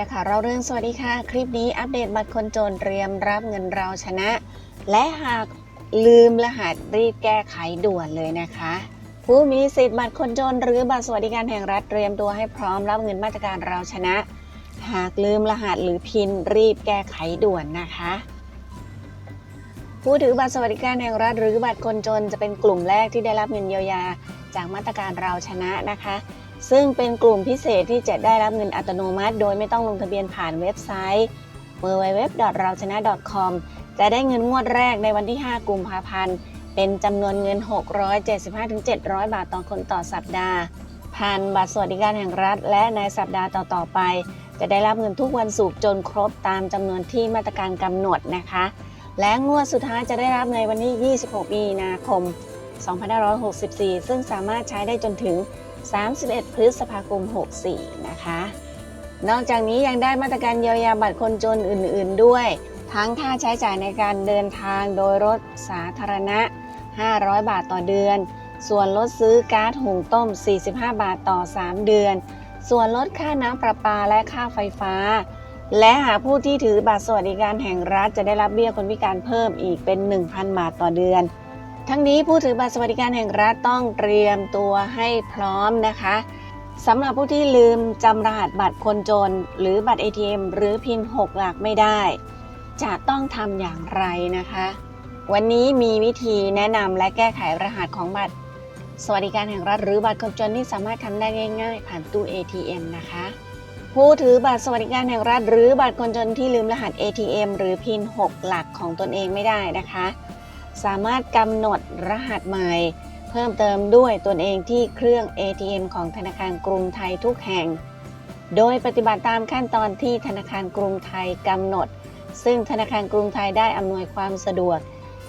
ข่าวเราเรื่องสวัสดีค่ะ คลิปนี้อัปเดตบัตรคนจนเตรียมรับเงินเราชนะ และหากลืมรหัสรีบแก้ไขด่วนเลยนะคะ ผู้มีสิทธิ์บัตรคนจน หรือบัตรสวัสดิการแห่งรัฐเตรียมตัวให้พร้อมรับเงินมาตรการเราชนะ หากลืมรหัสหรือพินรีบแก้ไขด่วนนะคะผู้ถือบัตรสวัสดิการแห่งรัฐหรือบัตรคนจนจะเป็นกลุ่มแรกที่ได้รับเงินเยียวยาจากมาตรการเราชนะนะคะ ซึ่งเป็นกลุ่มพิเศษที่จะได้รับเงินอัตโนมัติ โดยไม่ต้องลงทะเบียนผ่านเว็บไซต์ www. เราชนะ .com จะได้เงินงวดแรกในวันที่ 5 กุมภาพันธ์ เป็นจำนวนเงิน 675-700 บาทต่อคนต่อสัปดาห์ ผ่านบัตรสวัสดิการแห่งรัฐ และในสัปดาห์ต่อๆไป จะได้รับเงินทุกวันศุกร์จนครบตามจำนวนที่มาตรการกำหนดนะคะ และงวดสุดท้ายจะได้รับในวันที่ 26 มีนาคม 2564 ซึ่งสามารถใช้ได้จนถึง 31 พฤษภาคม 64 นะคะ นอกจากนี้ยังได้มาตรการเยียวยาบัตรคนจนอื่น ๆ ด้วย ทั้งค่าใช้จ่ายในการเดินทางโดยรถสาธารณะ 500 บาทต่อเดือน ส่วนลดซื้อก๊าซหุงต้ม 45 บาทต่อ 3 เดือน ส่วนลดค่าน้ำประปาและค่าไฟฟ้า และหากผู้ที่ถือบัตรสวัสดิการแห่งรัฐจะได้รับเบี้ยคนพิการเพิ่มอีกเป็น 1,000 บาทต่อเดือน ทั้งนี้ผู้ถือบัตรสวัสดิการแห่งรัฐต้องเตรียมตัวให้พร้อมนะคะสำหรับผู้ที่ลืมจำรหัสบัตรคนจน หรือบัตร ATM หรือพิน 6 หลักไม่ได้ จะต้องทำอย่างไรนะคะ วันนี้มีวิธีแนะนำและแก้ไขรหัสของบัตร สวัสดิการแห่งรัฐหรือบัตรคนจนที่สามารถทำได้ง่าย ๆ ผ่านตู้ ATM นะคะ ผู้ถือบัตรสวัสดิการแห่งรัฐ หรือบัตรคนจนที่ลืมรหัส ATM หรือพิน 6 หลักของตนเองไม่ได้นะคะ สามารถกำหนดรหัสใหม่ เพิ่มเติมด้วยตนเองที่เครื่อง ATM ของธนาคารกรุงไทยทุกแห่ง โดยปฏิบัติตามขั้นตอนที่ธนาคารกรุงไทยกำหนด ซึ่งธนาคารกรุงไทยได้อำนวยความสะดวก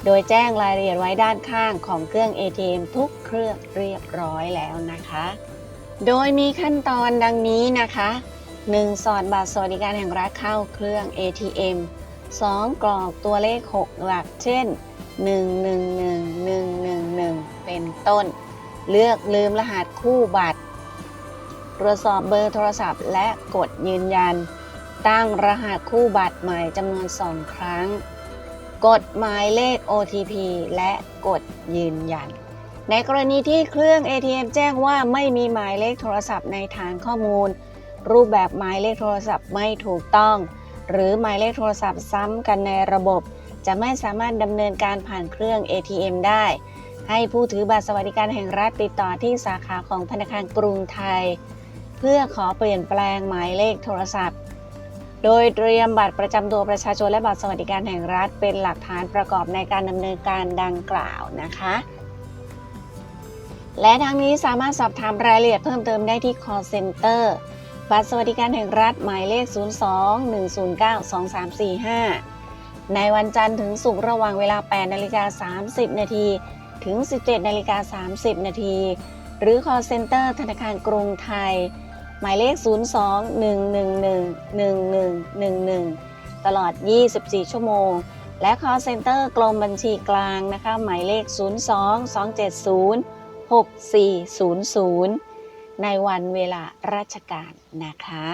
โดยแจ้งรายละเอียดไว้ด้านข้างของเครื่อง ATM ทุกเครื่องเรียบร้อยแล้วนะคะ โดยมีขั้นตอนดังนี้นะคะ 1. สอดบัตรสวัสดิการแห่งรัฐเข้าเครื่อง ATM 2. กรอกตัวเลข 6 หลัก เช่น 111111 เป็นต้น เลือกลืมรหัสคู่บัตร ตรวจสอบเบอร์โทรศัพท์ และกดยืนยัน ตั้งรหัสคู่บัตรใหม่จำนวน 2 ครั้ง กดหมายเลข OTP และกดยืนยัน ในกรณีที่เครื่อง ATM แจ้งว่าไม่มีหมายเลขโทรศัพท์ในฐานข้อมูล รูปแบบหมายเลขโทรศัพท์ไม่ถูกต้อง หรือหมายเลขโทรศัพท์ซ้ำกันในระบบ จะไม่สามารถดำเนินการผ่านเครื่อง ATM ได้ ให้ผู้ถือบัตรสวัสดิการแห่งรัฐติดต่อที่สาขาของธนาคารกรุงไทย เพื่อขอเปลี่ยนแปลงหมายเลขโทรศัพท์ โดยเตรียมบัตรประจำตัวประชาชนและบัตรสวัสดิการแห่งรัฐ เป็นหลักฐานประกอบในการดำเนินการดังกล่าวนะคะและทั้งนี้สามารถสอบถามรายละเอียดเพิ่มเติมได้ที่ call center บัตรสวัสดิการแห่งรัฐหมายเลข 02-109-2345 ในวันจันทร์ถึงศุกร์ระหว่างเวลา 8 นาฬิกา 30 นาที ถึง 17 นาฬิกา 30 นาที หรือ call center ธนาคารกรุงไทย หมายเลข 02-111-1111 ตลอด 24 ชั่วโมง และ call center กรมบัญชีกลางนะคะ หมายเลข 02-270-6400 ในวันเวลาราชการนะคะ